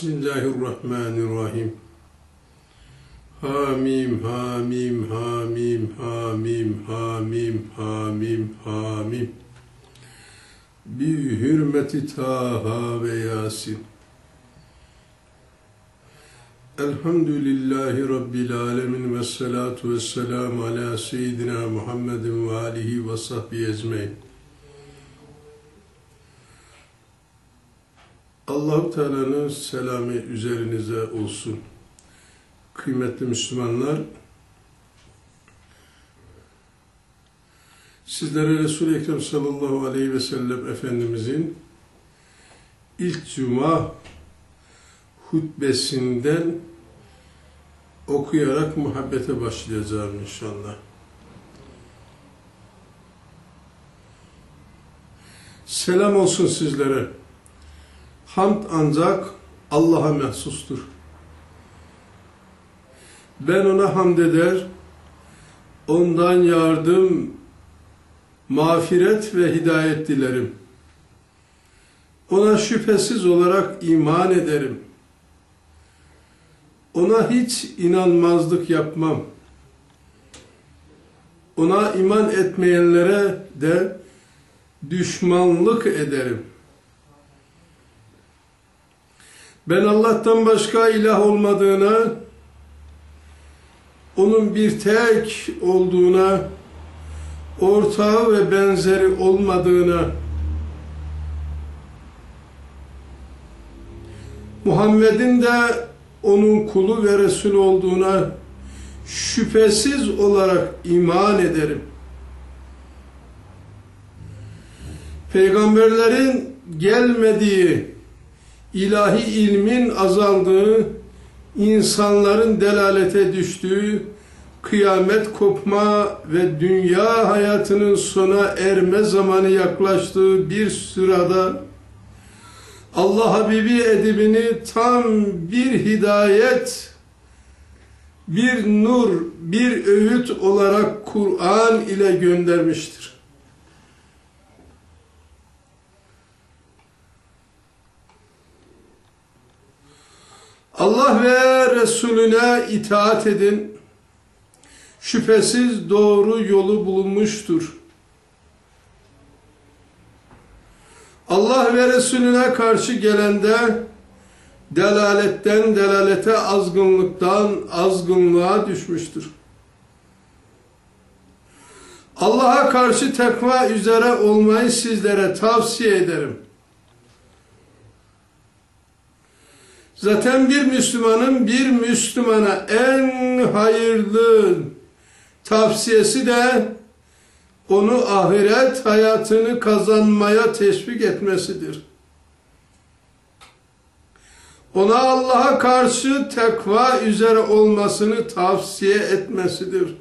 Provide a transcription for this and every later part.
Bismillahirrahmanirrahim. Hamim, hamim, hamim, hamim, hamim, hamim, hamim. Bi hürmeti Taha ve Yasin. Elhamdülillahi Rabbil alemin ve salatu ve selamu ala seyyidina Muhammedin ve alihi ve sahbihi ecmain. Allahu Teala'nın selamı üzerinize olsun. Kıymetli Müslümanlar, sizlere Resul-i Ekrem sallallahu aleyhi ve sellem Efendimizin ilk cuma hutbesinden okuyarak muhabbete başlayacağım inşallah. Selam olsun sizlere. Hamd ancak Allah'a mahsustur. Ben ona hamd eder, ondan yardım, mağfiret ve hidayet dilerim. Ona şüphesiz olarak iman ederim. Ona hiç inanmazlık yapmam. Ona iman etmeyenlere de düşmanlık ederim. Ben Allah'tan başka ilah olmadığına, onun bir tek olduğuna, ortağı ve benzeri olmadığına, Muhammed'in de onun kulu ve Resul olduğuna şüphesiz olarak iman ederim. Peygamberlerin gelmediği, ilahi ilmin azaldığı, insanların delalete düştüğü, kıyamet kopma ve dünya hayatının sona erme zamanı yaklaştığı bir sırada Allah Habibi edibini tam bir hidayet, bir nur, bir öğüt olarak Kur'an ile göndermiştir. Allah ve Resulüne itaat edin. Şüphesiz doğru yolu bulunmuştur. Allah ve Resulüne karşı gelende delaletten delalete, azgınlıktan azgınlığa düşmüştür. Allah'a karşı tekva üzere olmayı sizlere tavsiye ederim. Zaten bir Müslümanın bir Müslümana en hayırlı tavsiyesi de onu ahiret hayatını kazanmaya teşvik etmesidir. Ona Allah'a karşı tekva üzere olmasını tavsiye etmesidir.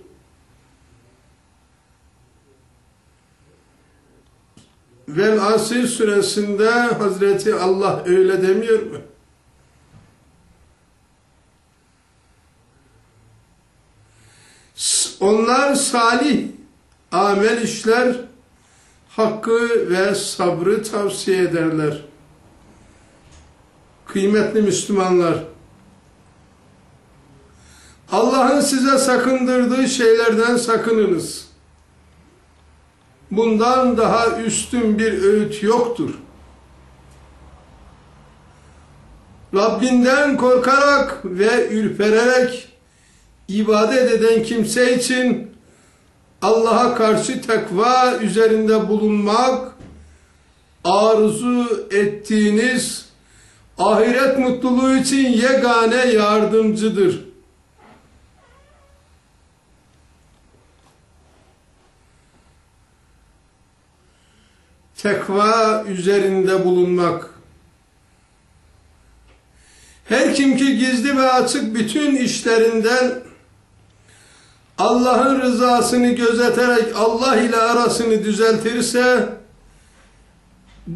Vel Asir suresinde Hazreti Allah öyle demiyor mu? Onlar salih amel işler, hakkı ve sabrı tavsiye ederler. Kıymetli Müslümanlar, Allah'ın size sakındırdığı şeylerden sakınınız. Bundan daha üstün bir öğüt yoktur. Rabbinden korkarak ve ürpererek ibadet eden kimse için Allah'a karşı tekva üzerinde bulunmak, arzu ettiğiniz ahiret mutluluğu için yegane yardımcıdır. Tekva üzerinde bulunmak. Her kim ki gizli ve açık bütün işlerinden Allah'ın rızasını gözeterek Allah ile arasını düzeltirse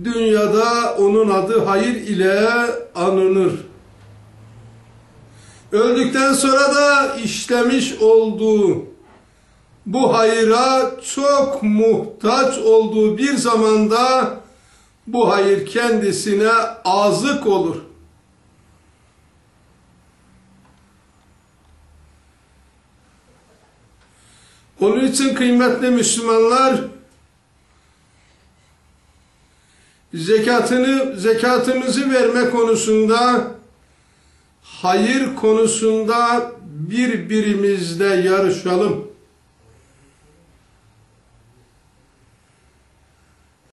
dünyada onun adı hayır ile anılır. Öldükten sonra da işlemiş olduğu bu hayıra çok muhtaç olduğu bir zamanda bu hayır kendisine azık olur. Onun için kıymetli Müslümanlar zekatını zekatımızı verme konusunda hayır konusunda birbirimizle yarışalım.